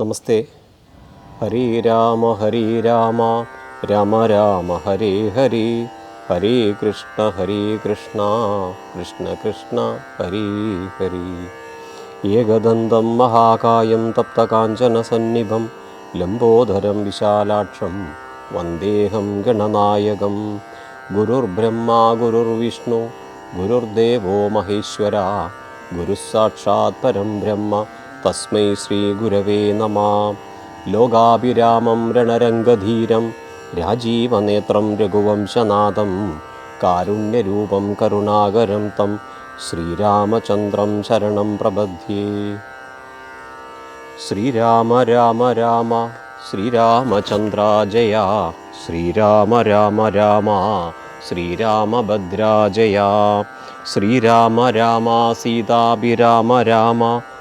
നമസ്തേ. ഹരി രാമ ഹരി രാമ രാമ രാമ ഹരി ഹരി. ഹരി കൃഷ്ണ ഹരി കൃഷ്ണ കൃഷ്ണ കൃഷ്ണ ഹരി ഹരി. ഏകദന്തം മഹാകായം തപ്തകാഞ്ചനസന്നിഭം ലംബോദരം വിശാലാക്ഷം വന്ദേഹം ഗണനായകം. ഗുരുർബ്രഹ്മ ഗുരുർവിഷ്ണു ഗുരുർദേവോ മഹേശ്വര ഗുരുസാക്ഷാത് പരം ബ്രഹ്മ തസ്മൈ ശ്രീഗുരവേ നമ. ലോകാഭിരാമം രണരംഗധീരം രാജീവനേത്രം രഘുവംശനാഥം കാരുണ്യരൂപം കരുണാകരം തം ശ്രീരാമചന്ദ്രം ശരണം പ്രപദ്യേ ശ്രീരാമ രാമ രാമ ശ്രീരാമചന്ദ്ര ജയ ശ്രീരാമ രാമ രാമ ശ്രീരാമഭദ്രാജയ ശ്രീരാമ രാമ സീതാഭിരാമ രാമ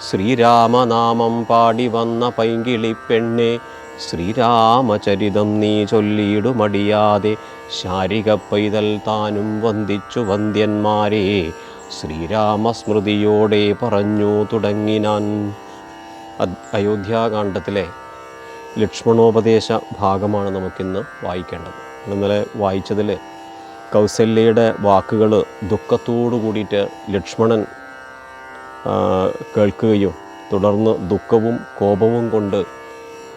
ശ്രീരാമനാമം പാടി വന്ന പൈങ്കിളി പെണ്ണെ ശ്രീരാമചരിതം നീ ചൊല്ലിയിടുമടിയാതെ ശാരിക പൈതൽ താനും വന്ദിച്ചു വന്ദ്യന്മാരെ ശ്രീരാമസ്മൃതിയോടെ പറഞ്ഞു തുടങ്ങിനാൻ. അയോധ്യാകാന്ഡത്തിലെ ലക്ഷ്മണോപദേശ ഭാഗമാണ് നമുക്കിന്ന് വായിക്കേണ്ടത്. ഇന്നലെ വായിച്ചതിൽ കൗസല്യയുടെ വാക്കുകൾ ദുഃഖത്തോടു കൂടിയിട്ട് ലക്ഷ്മണൻ കേൾക്കുകയും തുടർന്ന് ദുഃഖവും കോപവും കൊണ്ട്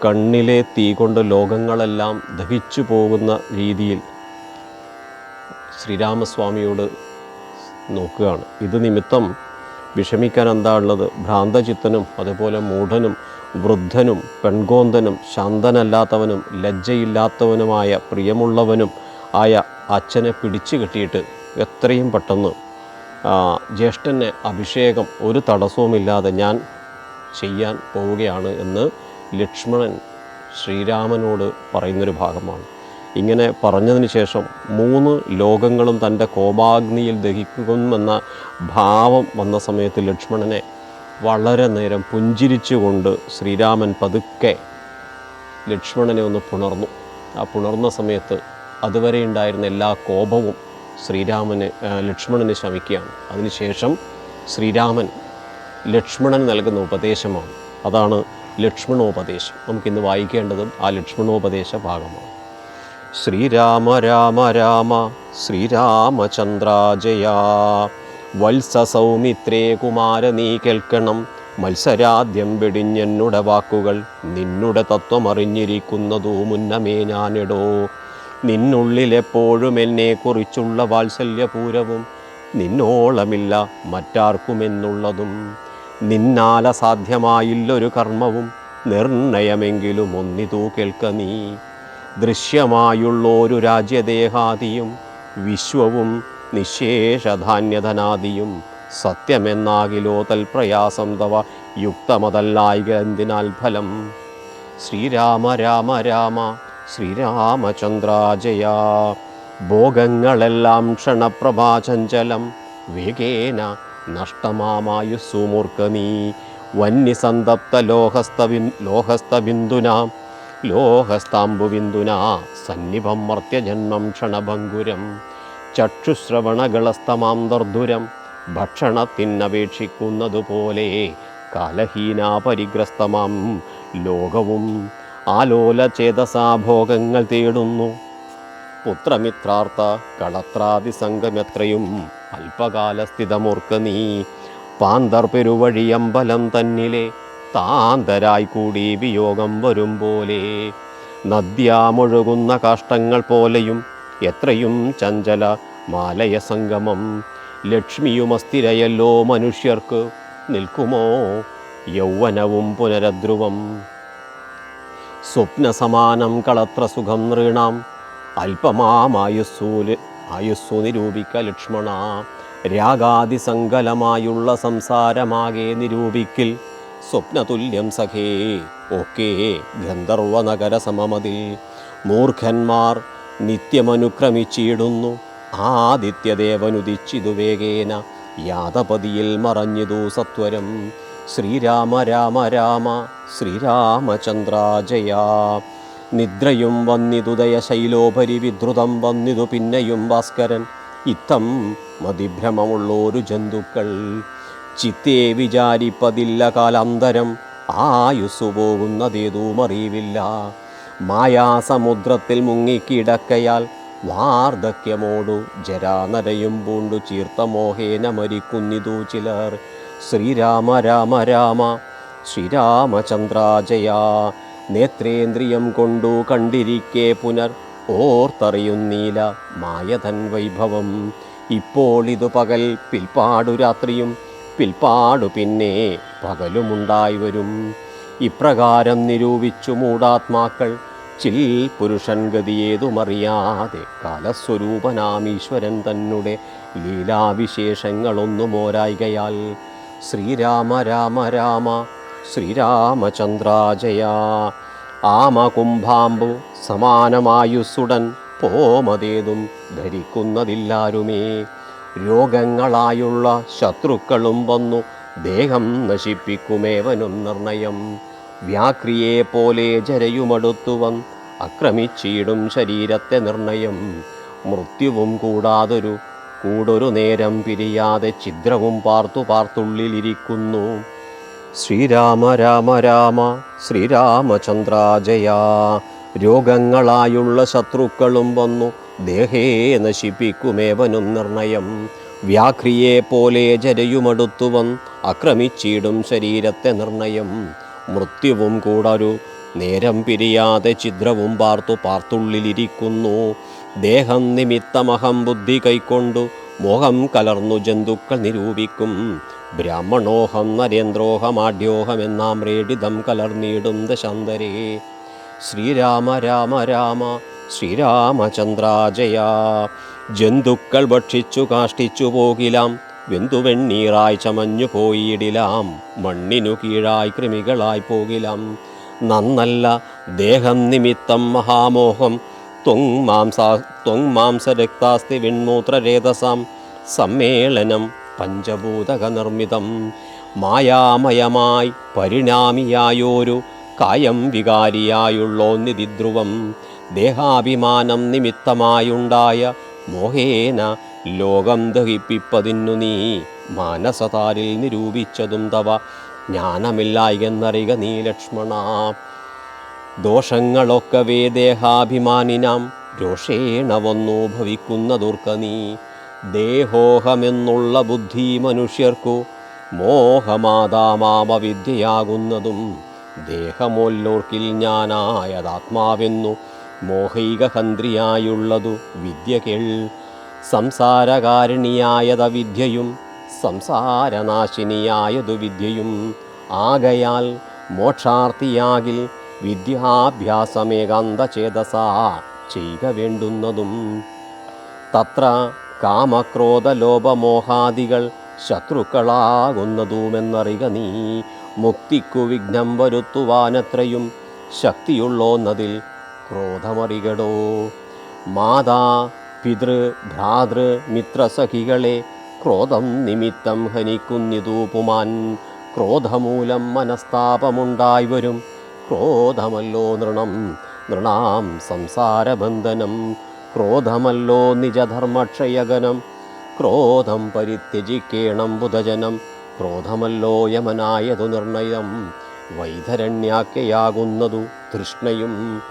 കണ്ണിലെ തീ കൊണ്ട് ലോകങ്ങളെല്ലാം ദഹിച്ചു പോകുന്ന രീതിയിൽ ശ്രീരാമസ്വാമിയോട് നോക്കുകയാണ്. ഇത് നിമിത്തം വിഷമിക്കാൻ എന്താ ഉള്ളത്? ഭ്രാന്തചിത്തനും അതുപോലെ മൂഢനും വൃദ്ധനും പെൺകോന്തനും ശാന്തനല്ലാത്തവനും ലജ്ജയില്ലാത്തവനുമായ പ്രിയമുള്ളവനും ആയ അച്ഛനെ പിടിച്ചു കെട്ടിയിട്ട് എത്രയും പെട്ടെന്ന് ജ്യേഷ്ഠന് അഭിഷേകം ഒരു തടസ്സവുമില്ലാതെ ഞാൻ ചെയ്യാൻ പോവുകയാണ് എന്ന് ലക്ഷ്മണൻ ശ്രീരാമനോട് പറയുന്നൊരു ഭാഗമാണ്. ഇങ്ങനെ പറഞ്ഞതിന് ശേഷം മൂന്ന് ലോകങ്ങളും തന്റെ കോപാഗ്നിയിൽ ദഹിക്കുമെന്ന ഭാവം വന്ന സമയത്ത് ലക്ഷ്മണനെ വളരെ നേരം പുഞ്ചിരിച്ചുകൊണ്ട് ശ്രീരാമൻ പതുക്കെ ലക്ഷ്മണനെ ഒന്ന് പുണർന്നു. ആ പുണർന്ന സമയത്ത് അതുവരെ ഉണ്ടായിരുന്ന എല്ലാ കോപവും ശ്രീരാമന് ലക്ഷ്മണന് ശമിക്കുകയാണ് അതിനുശേഷം ശ്രീരാമൻ ലക്ഷ്മണന് നൽകുന്ന ഉപദേശമാണ്. അതാണ് ലക്ഷ്മണോപദേശം. നമുക്കിന്ന് വായിക്കേണ്ടതും ആ ലക്ഷ്മണോപദേശ ഭാഗമാണ്. ശ്രീരാമ രാമ രാമ ശ്രീരാമചന്ദ്ര ജയ വത്സ സൗമിത്രേ കുമാര നീ കേൾക്കണം. മത്സരാദ്യം വെടിഞ്ഞെന്നുടെ വാക്കുകൾ നിന്നുടെ തത്വമറിഞ്ഞിരിക്കുന്നതു മുന്നമേ ഞാനിടോ. നിന്നുള്ളിലെപ്പോഴും എന്നെക്കുറിച്ചുള്ള വാത്സല്യപൂരവും നിന്നോളമില്ല മറ്റാർക്കുമെന്നുള്ളതും നിന്നാല സാധ്യമായില്ലൊരു കർമ്മവും നിർണയമെങ്കിലും ഒന്നിതൂ കേൾക്ക നീ. ദൃശ്യമായുള്ള ഒരു രാജ്യദേഹാദിയും വിശ്വവും നിശേഷധാന്യധനാദിയും സത്യമെന്നാകിലോ തൽപ്രയാസം തവ യുക്തമതല്ലായിക എന്തിനാൽ ഫലം? ശ്രീരാമ രാമ രാമ ശ്രീരാമചന്ദ്ര ജയ ഭോഗങ്ങളെല്ലാം ക്ഷണപ്രഭാചഞ്ചലം. വേഗേന നഷ്ടമാമായുസ്സു മൂർക്ക നീ വന്യസന്തപ്ത ലോഹസ്തബിൻ ലോഹസ്തബിന്ദുന ലോഹസ്താംബുബിന്ദുന സന്നിഭം മർത്യജന്മം ക്ഷണഭങ്കുരം. ചക്ഷുശ്രവണകളസ്തമാം ദർദുരം ഭക്ഷണത്തിനപേക്ഷിക്കുന്നതുപോലെ കാലഹീനാ പരിഗ്രസ്തമാം ലോകവും ആലോലചേതസാ ചേതസാഭോഗങ്ങൾ തേടുന്നു. പുത്രമിത്രാർത്ഥ കളത്രാദി സംഘമെത്രയും അല്പകാലസ്ഥിതമോർക്ക നീ. പാന്തർ പെരുവഴിയമ്പലം തന്നിലെ താന്തരായി കൂടി വിയോഗം വരും പോലെ. നദ്യാമൊഴുകുന്ന കാഷ്ടങ്ങൾ പോലെയും എത്രയും ചഞ്ചല മാലയ സംഗമം. ലക്ഷ്മിയും അസ്ഥിരയല്ലോ മനുഷ്യർക്ക് നിൽക്കുമോ? യൗവനവും പുനരധ്രുവം സ്വപ്നസമാനം കളത്ര സുഖം നൃണാം. അല്പമാമായുസ്സൂൽ ആയുസ്സു നിരൂപിക്ക ലക്ഷ്മണ. രാഗാതിസങ്കലമായുള്ള സംസാരമാകെ നിരൂപിക്കിൽ. സ്വപ്നതുല്യം സഖേ ഓക്കേ ഗന്ധർവനഗര സമമതിൽ മൂർഖന്മാർ നിത്യമനുക്രമിച്ചിടുന്നു. ആദിത്യദേവനുദിച്ചിതു വേഗേന യാതപതിയിൽ മറഞ്ഞിതു സത്വരം. ശ്രീരാമ രാമ രാമ ശ്രീരാമചന്ദ്രാജയ. നിദ്രയും വന്നിതുദയ ശൈലോപരി വിദ്രുതം വന്നിതു പിന്നെയും ഭാസ്കരൻ. ഇത്തം മതിഭ്രമമുള്ളോരു ജന്തുക്കൾ. ചിത്തേ വിചാരിപ്പതില്ല കാലാന്തരം. ആയുസ്സു പോകുന്നതേതുമറിയില്ല മായാസമുദ്രത്തിൽ മുങ്ങിക്കിടക്കയാൽ വാർദ്ധക്യമോടു ജരാനരയും പൂണ്ടു ചീർത്ത മോഹേന മരിക്കുന്നിതു ചിലർ. ശ്രീരാമ രാമ രാമ ശ്രീരാമചന്ദ്രാജയ. നേത്രേന്ദ്രിയം കൊണ്ടു കണ്ടിരിക്കെ പുനർ ഓർത്തറിയുന്നീല മായതൻ വൈഭവം. ഇപ്പോൾ ഇതു പകൽ പിൽപ്പാടു രാത്രിയും പിൽപ്പാടു പിന്നെ പകലുമുണ്ടായി വരും. ഇപ്രകാരം നിരൂപിച്ചു മൂടാത്മാക്കൾ ചിൽ പുരുഷൻ ഗതിയേതുമറിയാതെ കാലസ്വരൂപനാമീശ്വരൻ തന്നെ ലീലാവിശേഷങ്ങളൊന്നും ഓരായികയാൽ ശ്രീരാമ രാമ രാമ ശ്രീരാമചന്ദ്രാജയ. ആമകുംഭാമ്പു സമാനമായുസുടൻ പോമതേതും ധരിക്കുന്നതില്ലാരുമേ. രോഗങ്ങളായുള്ള ശത്രുക്കളും വന്നു ദേഹം നശിപ്പിക്കുമേവനും നിർണയം. വ്യാക്രിയെ പോലെ ജരയുമടുത്തുവൻ അക്രമിച്ചീടും ശരീരത്തെ നിർണയം. മൃത്യുവും കൂടാതൊരു കൂടൊരു നേരം പിരിയാതെ ഛിദ്രവും പാർത്തു പാർത്തുള്ളിലിരിക്കുന്നു. ശ്രീരാമ രാമ രാമ ശ്രീരാമചന്ദ്രാജയ. രോഗങ്ങളായുള്ള ശത്രുക്കളും വന്നു. ദേഹേ നശിപ്പിക്കുമേവനും നിർണയം. വ്യാഘ്രിയെ പോലെ ജരയുമടുത്തുവൻ അക്രമിച്ചിടും ശരീരത്തെ നിർണയം. മൃത്യുവും കൂടൊരു നേരം പിരിയാതെ ഛിദ്രവും പാർത്തു പാർത്തുള്ളിലിരിക്കുന്നു. ദേഹം നിമിത്തമഹം ബുദ്ധി കൈക്കൊണ്ടു മോഹം കലർന്നു ജന്തുക്കൾ നിരൂപിക്കും. ബ്രാഹ്മണോഹം നരേന്ദ്രോഹമാഢ്യോഹം എന്നാം റേഡിതം കലർന്നിടും ദശാന്തരേ. ശ്രീരാമ രാമ രാമ ശ്രീരാമചന്ദ്രാജയ. ജന്തുക്കൾ ഭക്ഷിച്ചു കാഷ്ടിച്ചു പോകിലാം വെന്തുവെണ്ണീറായി ചമഞ്ഞു പോയിടിലാം മണ്ണിനു കീഴായി കൃമികളായി പോകിലാം. നന്നല്ല ദേഹം നിമിത്തം മഹാമോഹം ത്വങ് മാംസാ ത്വങ് മാംസരക്താസ്തി വിൺമൂത്രരേതസാം സമ്മേളനം പഞ്ചഭൂതക നിർമ്മിതം മായാമയമായി പരിണാമിയായോരു കായം വികാരിയായുള്ളോന്നിതിധ്രുവം. ദേഹാഭിമാനം നിമിത്തമായുണ്ടായ മോഹേന ലോകം ദഹിപ്പിപ്പതിന്നു നീ മാനസതാരിൽ നിരൂപിച്ചതും തവ ജ്ഞാനമില്ലായെന്നറിക നീ ലക്ഷ്മണ. ദോഷങ്ങളൊക്കവേ ദേഹാഭിമാനിനാം രോഷേണ വന്നു ഭവിക്കുന്നതുർക്ക നീ ദേഹോഹമെന്നുള്ള ബുദ്ധി മനുഷ്യർക്കു മോഹമാതാമാമവിദ്യയാകുന്നതും ദേഹമോല്ലോർക്കിൽ ഞാനായതാത്മാവെന്നു മോഹൈകഹന്ത്രിയായുള്ളതു വിദ്യ കേൾ. സംസാരകാരിണിയായത വിദ്യയും സംസാരനാശിനിയായതു വിദ്യയും ആകയാൽ മോക്ഷാർത്ഥിയാകിൽ വിദ്യാഭ്യാസമേകാന്തചേതസാ ചെയ്യുക വേണ്ടുന്നതും. തത്ര കാമക്രോധലോപമോഹാദികൾ ശത്രുക്കളാകുന്നതുമെന്നറിക നീ. മുക്തിക്കു വിഘ്നം വരുത്തുവാനത്രയും ശക്തിയുള്ളോന്നതിൽ ക്രോധമറികടോ. മാതാ പിതൃ ഭ്രാതൃ മിത്രസഖികളെ ക്രോധം നിമിത്തം ഹനിക്കുന്നിതൂപുമാൻ. ക്രോധമൂലം മനസ്താപമുണ്ടായി വരും. ക്രോധമല്ലോ നൃണം നൃണാം സംസാരബന്ധനം. ക്രോധമല്ലോ നിജധർമ്മക്ഷയകനം ക്രോധം പരിത്യജിക്കേണം ബുധജനം. ക്രോധമല്ലോ യമനായതു നിർണയം. വൈതരണ്യാക്കയാകുന്നതു തൃഷ്ണയും.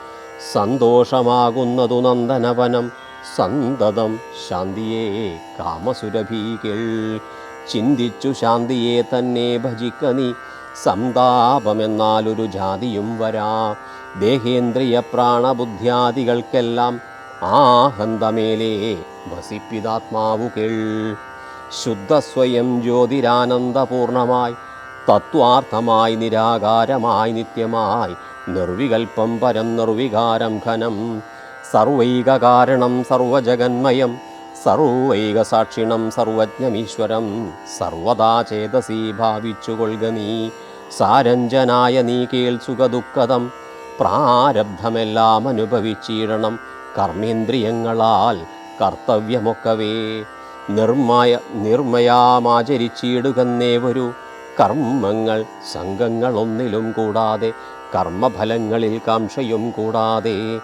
സന്തോഷമാകുന്നതു നന്ദനവനം. സന്തതം ശാന്തിയെ കാമസുരഭീകൾ ചിന്തിച്ചു ശാന്തിയെ തന്നെ ഭജിക്ക നീ സന്താപമെന്നാലൊരു ജാതിയും വരാ. ദേഹേന്ദ്രിയ പ്രാണബുദ്ധ്യാദികൾക്കെല്ലാം ആഹന്തമേലേ വസിപ്പിതാത്മാവു കേൾ. ശുദ്ധസ്വയം ജ്യോതിരാനന്ദപൂർണമായി തത്വാർത്ഥമായി നിരാകാരമായി നിത്യമായി നിർവികൽപ്പം പരം നിർവികാരം ഘനം. സർവൈക കാരണം സർവജഗന്മയം സർവൈക സാക്ഷിണം സർവജ്ഞമീശ്വരം. സർവദാ ചേതസി ഭാവിച്ചുകൊള്ളുക നീ. സാരഞ്ജനായ നീ കേൾ സുഖദുഃഖതം. പ്രാരബ്ധമെല്ലാം അനുഭവിച്ചിടണം കർമ്മേന്ദ്രിയങ്ങളാൽ കർത്തവ്യമൊക്കവേ. നിർമ്മയ നിർമ്മയാമാചരിച്ചിടുകന്നേ നിർമ്മയാമാചരിച്ചിടുകന്നേവരു കർമ്മങ്ങൾ സംഘങ്ങളൊന്നിലും കൂടാതെ കർമ്മഫലങ്ങളിൽ കാംക്ഷയും കൂടാതെ.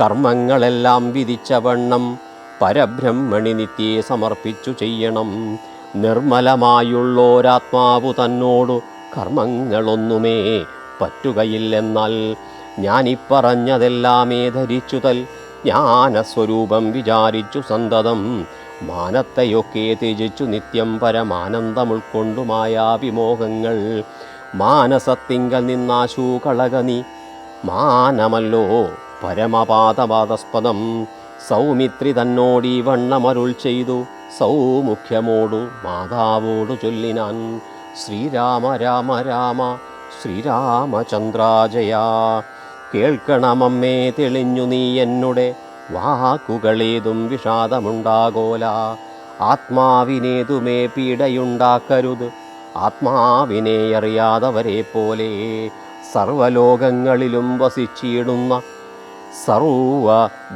കർമ്മങ്ങളെല്ലാം വിധിച്ച വണ്ണം പരബ്രഹ്മണി നിത്യേ സമർപ്പിച്ചു ചെയ്യണം. നിർമ്മലമായുള്ളോരാത്മാവു തന്നോടു കർമ്മങ്ങളൊന്നുമേ പറ്റുകയില്ലെന്നാൽ ഞാനിപ്പറഞ്ഞതെല്ലാമേ ധരിച്ചുതൽ. ജ്ഞാനസ്വരൂപം വിചാരിച്ചു സന്തതം. മാനത്തെയൊക്കെ ത്യജിച്ചു നിത്യം പരമാനന്ദമുൾക്കൊണ്ടു മായാവിമോഹങ്ങൾ മാനസത്തിങ്കൽ നിന്നാശു കളകനി. മാനമല്ലോ പരമപാദപാദസ്പദം. സൗമിത്രി തന്നോടീ വണ്ണമരുൾ ചെയ്തു. സൗമുഖ്യമോടു മാതാവോടു ചൊല്ലിനാൻ. ശ്രീരാമ രാമ രാമ ശ്രീരാമചന്ദ്രാജയ. കേൾക്കണമമ്മേ തെളിഞ്ഞു നീ എന്നുടെ വാക്കുകളേതും വിഷാദമുണ്ടാകോല. ആത്മാവിനേതുമേ പീഡയുണ്ടാക്കരുത്. ആത്മാവിനെ അറിയാതവരെ പോലെ സർവലോകങ്ങളിലും വസിച്ചിടുന്ന സർവ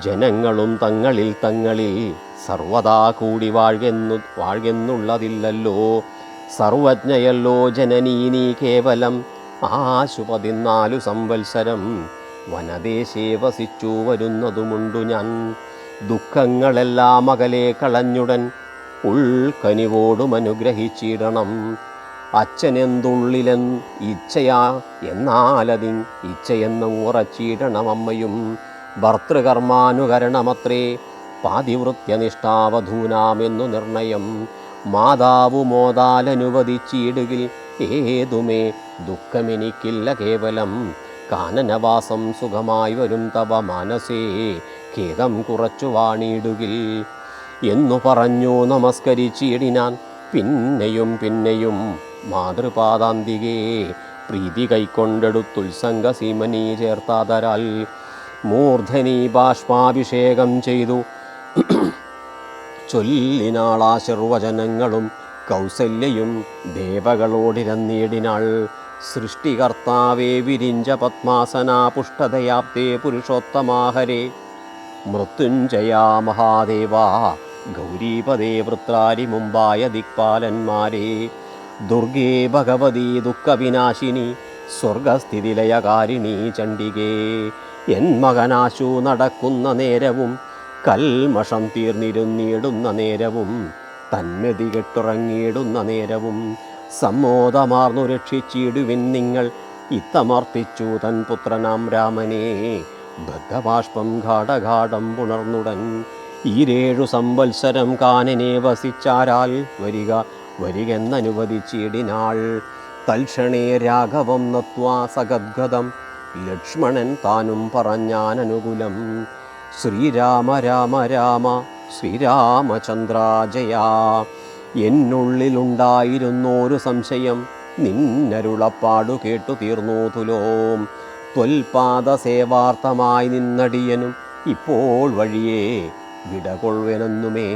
ജനങ്ങളും തങ്ങളിൽ തങ്ങളിൽ സർവദാ കൂടി വാഴ്കെന്നു വാഴ്കെന്നുള്ളതില്ലല്ലോ സർവജ്ഞയല്ലോ ജനനീ നീ കേവലം ആശു പതിനാലു സംവത്സരം വനദേശേ വസിച്ചു വരുന്നതുമുണ്ടു ഞാൻ. ദുഃഖങ്ങളെല്ലാം അകലെ കളഞ്ഞുടൻ ഉൾക്കനിവോടും അനുഗ്രഹിച്ചിടണം. അച്ഛനെന്തുള്ളിലെൻ ഇച്ഛയാ എന്നാലതി ഇച്ഛയെന്നും ഉറച്ചിടണം അമ്മയും. ഭർത്തൃകർമാനുകരണമത്രേ പാതിവൃത്യനിഷ്ഠാവധൂനാമെന്നു നിർണയം. മാതാവു മോതാലനുവദിച്ചിടുകിൽ ഏതുമേ? ദുഃഖമെനിക്കില്ല കേവലം. കാനനവാസം സുഖമായി വരും തവ മനസ്സേ ഖേദം കുറച്ചു വാണിടുകിൽ. എന്നു പറഞ്ഞു നമസ്കരിച്ചിടിനാൻ. പിന്നെയും പിന്നെയും മാതൃപാദാന്തികേ പ്രീതി കൈക്കൊണ്ടെടുത്തുത്സംഗ സീമനീ ചേർത്താതരാൽ. മൂർധനി ബാഷ്പാഭിഷേകം ചെയ്തു. ചൊല്ലിനാളാശിർവചനങ്ങളും കൗസല്യയും ദേവകളോടിരന്നീടിനാൾ സൃഷ്ടികർത്താവേ വിരിഞ്ച പത്മാസനാ പുഷ്ടതയാപ്തേ പുരുഷോത്തമാഹരേ. മൃത്യുഞ്ജയാ മഹാദേവ ഗൗരീപദേ വൃത്രാരി മുമ്പായ ദിക്പാലന്മാരെ. ദുർഗേ ഭഗവതി ദുഃഖവിനാശിനി സ്വർഗസ്ഥിതിലയകാരിണി ചണ്ഡികേ. എൻ മകനാശു നടക്കുന്ന നേരവും കൽമഷം തീർന്നിരുന്നിടുന്ന നേരവും തന്മതി കെട്ടുറങ്ങിയിടുന്ന നേരവും സമ്മോദമാർന്നു രക്ഷിച്ചിടുവിൻ നിങ്ങൾ. ഇത്തമർത്തിച്ചു തൻ പുത്രനാം രാമനെ. ബദ്ധബാഷ്പം ഘാടഘാടം പുണർന്നുടൻ. ഈരേഴു സംവത്സരം കാനനെ വസിച്ചാരാൽ വരിക വരികെന്നനുവദിച്ചിടിനാൾ. തൽക്ഷണേ രാഘവം നത്വാ സഗദ്ഗതം. ലക്ഷ്മണൻ താനും പറഞ്ഞാനനുകൂലം. ശ്രീരാമ രാമ രാമ ശ്രീരാമചന്ദ്രാജയ. എന്നുള്ളിലുണ്ടായിരുന്നോരു സംശയം നിന്നരുളപ്പാടു കേട്ടു തീർന്നു തുലോം. ത്വൽപാദ സേവാർത്ഥമായി നിന്നടിയനും ഇപ്പോൾ വഴിയേ വിടകൊള്ളുവനെന്നുമേ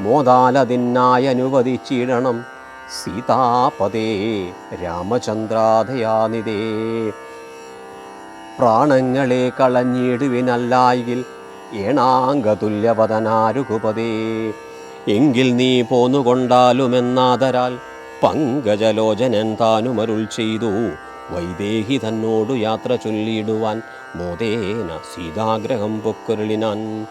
മോദാലതിനായി അനുവദിച്ചിടണം സീതാപതേ രാമചന്ദ്രാധയാനിതേ. പ്രാണങ്ങളെ കളഞ്ഞിടുവിനല്ലായിൽ ഏണാംഗതുല്യവതനാരുകുപതേ. എങ്കിൽ നീ പോന്നുകൊണ്ടാലുമെന്നാദരാൽ പങ്കജലോചനൻ താനുമരുൾ ചെയ്തു. വൈദേഹി തന്നോടു യാത്ര ചൊല്ലിയിടുവാൻ മോദേന സീതാഗ്രഹം പൊക്കുരുളിനാൻ.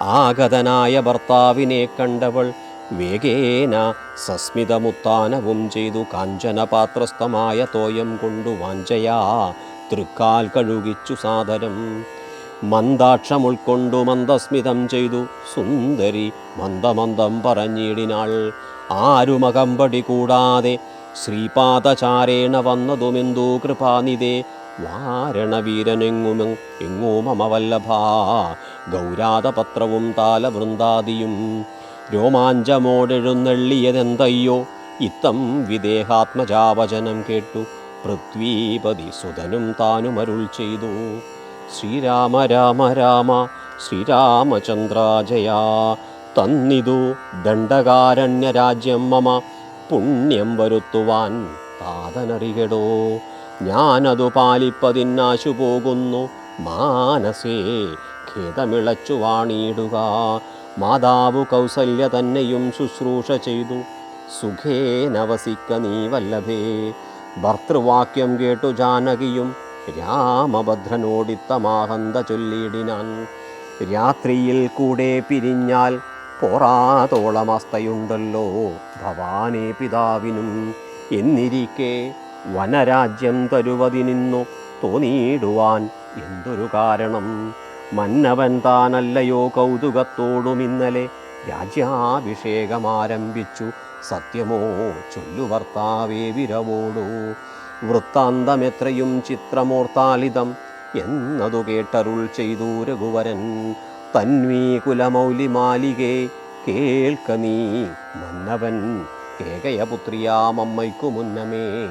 ആഗതനായ ഭർത്താവിനെ കണ്ടവൾ വേഗേന സസ്മിതമുത്താനവും ചെയ്തു. കാഞ്ചനപാത്രസ്ഥമായ തോയം കൊണ്ടു വാഞ്ചയാ തൃക്കാൽ കഴുകിച്ചു സാദരം മന്ദാക്ഷം ഉൾക്കൊണ്ടു മന്ദസ്മിതം ചെയ്തു. സുന്ദരി മന്ദമന്ദം പറഞ്ഞിടിനാൾ. ആരുമകമ്പടി കൂടാതെ ശ്രീപാദചാരേണ വന്നതുമെന്തു കൃപാനിതേ വാരണവീരനെങ്ങും എങ്ങോ മമവല്ലഭ ഗൗരാതപത്രവും താലവൃന്ദാദിയും. രോമാഞ്ചമോടെഴുന്നള്ളിയതെന്തയ്യോ. ഇത്തം വിദേഹാത്മജാവചനം കേട്ടു. പൃഥ്വീപതി സുതനും താനുമരുൾ ചെയ്തു. ശ്രീരാമ രാമ രാമ ശ്രീരാമചന്ദ്രാജയ. തന്നിതു ദണ്ഡകാരണ്യരാജ്യം മമ പുണ്യം വരുത്തുവാൻ താതനറികടോ ഞാനതു പാലിപ്പതിന്നാശു പോകുന്നു മാനസേ ഖേദമിളച്ചു വാണിയിടുക. മാതാവ് കൗസല്യ തന്നെയും ശുശ്രൂഷ ചെയ്തു. സുഖേനവസിക്ക നീ വല്ലഭേ. ഭർത്തൃവാക്യം കേട്ടു ജാനകിയും രാമഭദ്രനോടിത്തമാഹന്ത ചൊല്ലിയിടിനാൻ. രാത്രിയിൽ കൂടെ പിരിഞ്ഞാൽ പോറാതോളമസ്തയുണ്ടല്ലോ ഭവാനേ പിതാവിനും എന്നിരിക്കെ വനരാജ്യം തരുവതിനിന്നു തോന്നിയിടുവാൻ എന്തൊരു കാരണം. മന്നവൻ താനല്ലയോ കൗതുകത്തോടും ഇന്നലെ രാജ്യാഭിഷേകമാരംഭിച്ചു. സത്യമോ ചൊല്ലു വിരവോടു. വൃത്താന്തമെത്രയും ചിത്രമോർത്താലിതം എന്നതു കേട്ടരുൾ ചെയ്തു രഘുവരൻ. തന്വീ കുലമൗലി മാലികേ കേൾക്ക നീ മന്നവൻ. കേകയപുത്രിയാമമ്മയ്ക്കു മുന്നമേ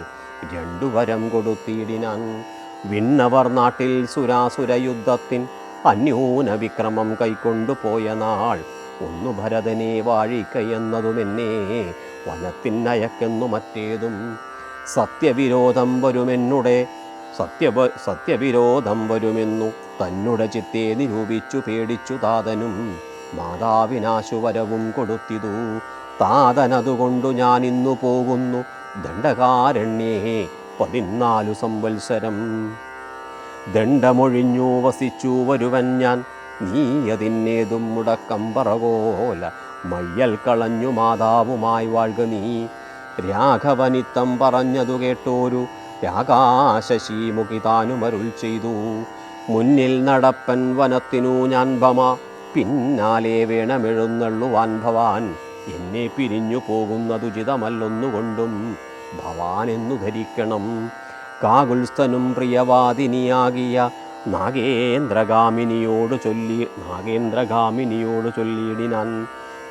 രണ്ടു വരം കൊടുത്തിടിനാൻ. വിണ്ണവർ നാട്ടിൽ സുരാസുര യുദ്ധത്തിൻ അന്യൂന വിക്രമം കൈക്കൊണ്ടു പോയ നാൾ ഒന്നു ഭരതനെ വനത്തിൻ വനത്തിനയക്കെന്നു മറ്റേതും. സത്യവിരോധം വരുമെന്നുടെ സത്യ സത്യവിരോധം വരുമെന്നു തന്നുടെ ചിത്തെ നിരൂപിച്ചു പേടിച്ചു താതനും. മാതാവിനാശു വരവും കൊടുത്തിതു. താതനതുകൊണ്ടു ഞാൻ ഇന്നു പോകുന്നു. ദണ്ഡകാരണ്യേ പതിനാലു സംവത്സരം. ദണ്ഡമൊഴിഞ്ഞു വസിച്ചു വരുവൻ ഞാൻ. നീ അതിന്നേതും മുടക്കം പറകോല മയ്യൽ കളഞ്ഞു മാതാവുമായി വാഴ്ക നീ. രാഘവനിത്തം പറഞ്ഞതു കേട്ടോരു. രാകാശശീമുഖി താനുമരുൾ ചെയ്തു. മുന്നിൽ നടപ്പൻ വനത്തിനു ഞാൻ ഭമ. പിന്നാലെ വേണമെഴുന്നള്ളുവാൻ ഭവാൻ. എന്നെ പിരിഞ്ഞു പോകുന്നതുചിതമല്ലൊന്നുകൊണ്ടും ഭവാൻ എന്നു ധരിക്കണം. കാകുൽസ്ഥനും പ്രിയവാദിനിയാകിയ നാഗേന്ദ്രഗാമിനിയോട് ചൊല്ലി നാഗേന്ദ്രഗാമിനിയോട് ചൊല്ലിയിടിനാൻ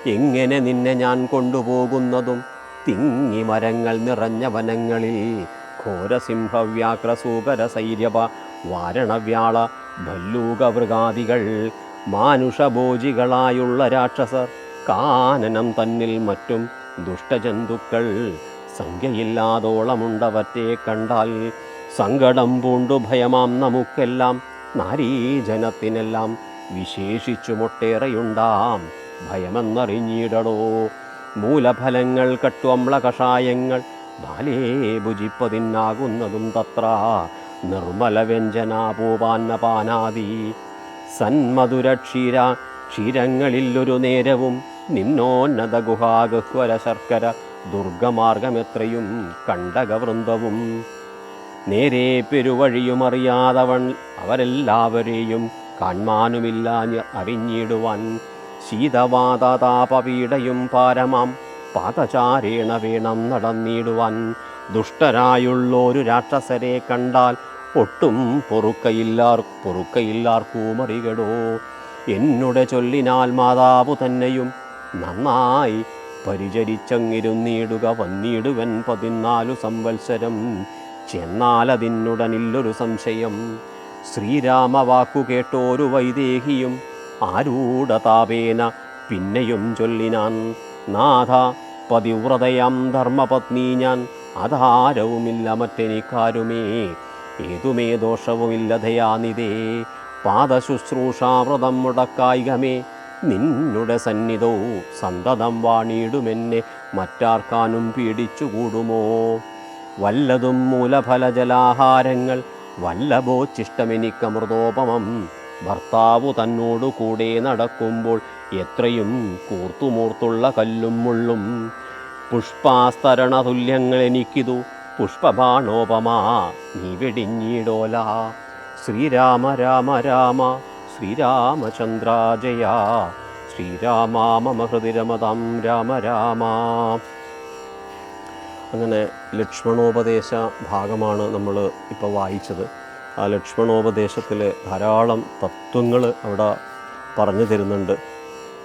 എങ്ങനെ നിന്നെ ഞാൻ കൊണ്ടുപോകുന്നതും? തിങ്ങി മരങ്ങൾ നിറഞ്ഞ വനങ്ങളിൽ ഘോരസിംഹവ്യാക്രസൂകര സൈര്യവ വാരണവ്യാള ഭല്ലൂകവൃഗാദികൾ മാനുഷഭോജികളായുള്ള രാക്ഷസർ കാനനം തന്നിൽ മറ്റും ദുഷ്ടജന്തുക്കൾ സംഖ്യയില്ലാതോളമുണ്ടവറ്റെ കണ്ടാൽ സങ്കടം പൂണ്ടു ഭയമാം നമുക്കെല്ലാം. നാരീജനത്തിനെല്ലാം വിശേഷിച്ചുമൊട്ടേറെയുണ്ടാം. ഭയമെന്നറിഞ്ഞിടണോ മൂലഫലങ്ങൾ കട്ടു കഷായങ്ങൾ. ബാലേ ഭുജിപ്പതിന്നാകുന്നതും തത്ര. നിർമ്മല വ്യഞ്ജനാപൂപാന്നപാനാദി സന്മധുരക്ഷീര ക്ഷീരങ്ങളിൽ ഒരു നേരവും. നിന്നോന്നത ഗുഹാഗഹ്വര ശർക്കര ദുർഗമാർഗമെത്രയും കണ്ടകവൃന്ദവും. നേരെ പെരുവഴിയുമറിയാതവൺ അവരെല്ലാവരെയും കാൺമാനുമില്ല അറിഞ്ഞിടുവാൻ. ശീതവാതാപപീഡയും പാരമാം. പാതചാരേണ വേണം നടന്നിടുവാൻ. ദുഷ്ടരായുള്ളൊരു രാക്ഷസരെ കണ്ടാൽ ഒട്ടും പൊറുക്കയില്ലാർ പൊറുക്കയില്ലാർക്കൂമറികടോ എന്നുടെ ചൊല്ലിനാൽ മാതാവ് തന്നെയും നന്നായി പരിചരിച്ചങ്ങിരുന്നിടുക വന്നിടുവൻ പതിനാലു സംവത്സരം. ചെന്നാലതിനുടനില്ലൊരു സംശയം. ശ്രീരാമ വാക്കു കേട്ടോരു വൈദേഹിയും ആരൂഢതാപേന പിന്നെയും ചൊല്ലിനാൻ. നാഥ പതിവ്രതയാം ധർമ്മപത്നി ഞാൻ അധാരവുമില്ല മറ്റെനിക്കാരുമേ. ഏതുമേ ദോഷവുമില്ലതയാനിതേ പാദശുശ്രൂഷാവ്രതം മുടക്കായികമേ. നിന്നുടെ സന്നിധവും സന്തതം വാണിയിടുമെന്നെ മറ്റാർക്കാനും പീഡിച്ചുകൂടുമോ? വല്ലതും മൂലഫലജലാഹാരങ്ങൾ വല്ലഭോച്ചിഷ്ടമെനിക്കമൃതോപമം ഭർത്താവു തന്നോടു കൂടെ നടക്കുമ്പോൾ എത്രയും കൂർത്തുമൂർത്തുള്ള കല്ലും മുള്ളും. പുഷ്പാസ്തരണ തുല്യങ്ങൾ എനിക്കിതു പുഷ്പബാണോപമാ നീ വെടിഞ്ഞിടോല. ശ്രീരാമ രാമ രാമ ശ്രീരാമചന്ദ്ര ജയ ശ്രീരാമ മമ ഹൃദിരമതം രാമ രാമ. അങ്ങനെ ലക്ഷ്മണോപദേശ ഭാഗമാണ് നമ്മൾ ഇപ്പോൾ വായിച്ചത്. ആ ലക്ഷ്മണോപദേശത്തിൽ ധാരാളം തത്വങ്ങൾ അവിടെ പറഞ്ഞു തരുന്നുണ്ട്.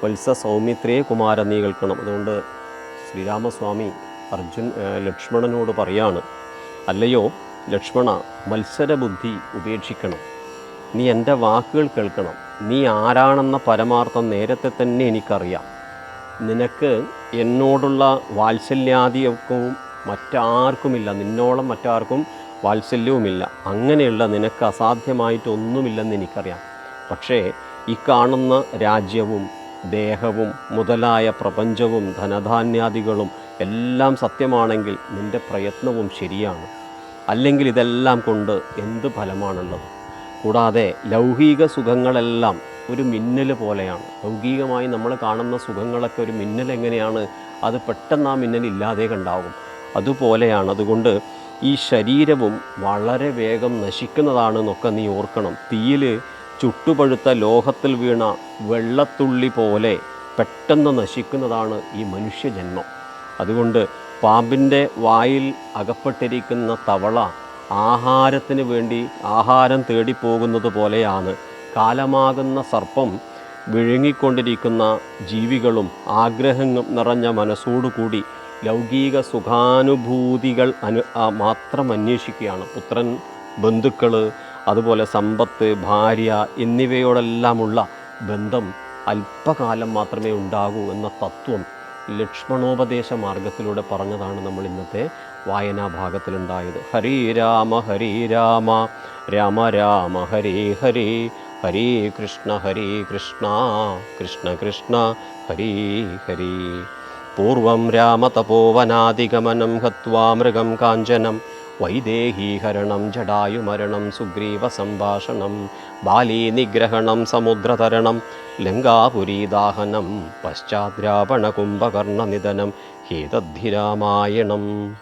വത്സ സൗമിത്രേ കുമാര നീ കേൾക്കണം. അതുകൊണ്ട് ശ്രീരാമസ്വാമി അർജുൻ ലക്ഷ്മണനോട് പറയാണ് അല്ലയോ ലക്ഷ്മണ മത്സരബുദ്ധി ഉപേക്ഷിക്കണം. നീ എന്റെ വാക്കുകൾ കേൾക്കണം. നീ ആരാണെന്ന പരമാർത്ഥം നേരത്തെ തന്നെ എനിക്കറിയാം. നിനക്ക് എന്നോടുള്ള വാത്സല്യാധികവും മറ്റാർക്കുമില്ല. നിന്നോളം മറ്റാർക്കും വാത്സല്യവുമില്ല. അങ്ങനെയുള്ള നിനക്ക് അസാധ്യമായിട്ടൊന്നുമില്ലെന്ന് എനിക്കറിയാം. പക്ഷേ ഈ കാണുന്ന രാജ്യവും ദേഹവും മുതലായ പ്രപഞ്ചവും ധനധാന്യാദികളും എല്ലാം സത്യമാണെങ്കിൽ നിന്റെ പ്രയത്നവും ശരിയാണ്. അല്ലെങ്കിൽ ഇതെല്ലാം കൊണ്ട് എന്ത് ഫലമാണുള്ളത്? കൂടാതെ ലൗകിക സുഖങ്ങളെല്ലാം ഒരു മിന്നൽ പോലെയാണ്. ലൗകികമായി നമ്മൾ കാണുന്ന സുഖങ്ങളൊക്കെ ഒരു മിന്നൽ എങ്ങനെയാണ് അത് പെട്ടെന്ന് ആ മിന്നൽ ഇല്ലാതെ അതുപോലെയാണ്. അതുകൊണ്ട് ഈ ശരീരവും വളരെ വേഗം നശിക്കുന്നതാണെന്നൊക്കെ നീ ഓർക്കണം. തീയിൽ ചുട്ടുപഴുത്ത ലോഹത്തിൽ വീണ വെള്ളത്തുള്ളി പോലെ പെട്ടെന്ന് നശിക്കുന്നതാണ് ഈ മനുഷ്യജന്മം. അതുകൊണ്ട് പാമ്പിന്റെ വായിൽ അകപ്പെട്ടിരിക്കുന്ന തവള ആഹാരത്തിന് വേണ്ടി ആഹാരം തേടിപ്പോകുന്നത് പോലെയാണ്. കാലമാകുന്ന സർപ്പം വിഴുങ്ങിക്കൊണ്ടിരിക്കുന്ന ജീവികളും ആഗ്രഹങ്ങൾ നിറഞ്ഞ മനസ്സോടുകൂടി ലൗകിക സുഖാനുഭൂതികൾ അനു മാത്രം അന്വേഷിക്കുകയാണ്. പുത്രൻ ബന്ധുക്കൾ അതുപോലെ സമ്പത്ത് ഭാര്യ എന്നിവയോടെല്ലാമുള്ള ബന്ധം അല്പകാലം മാത്രമേ ഉണ്ടാകൂ എന്ന തത്വം ലക്ഷ്മണോപദേശ മാർഗത്തിലൂടെ പറഞ്ഞതാണ് നമ്മൾ ഇന്നത്തെ വായനാ ഭാഗത്തിലുണ്ടായത്. ഹരേ രാമ ഹരേ രാമ രാമ രാമ ഹരേ ഹരേ ഹരേ കൃഷ്ണ ഹരേ കൃഷ്ണ കൃഷ്ണ കൃഷ്ണ ഹരേ ഹരേ. പൂർവം രാമതപോവനാദിഗമനം ഹത്വാ മൃഗം കാഞ്ചനം വൈദേഹീഹരണം ജടായുമരണം സുഗ്രീവസംഭാഷണം ബാലീനിഗ്രഹണം സമുദ്രതരണം ലങ്കാപുരീദാഹനം പശ്ചാദ്രാവണകുംഭകർണനിധനം ഹേതദ്ധിരാമായണം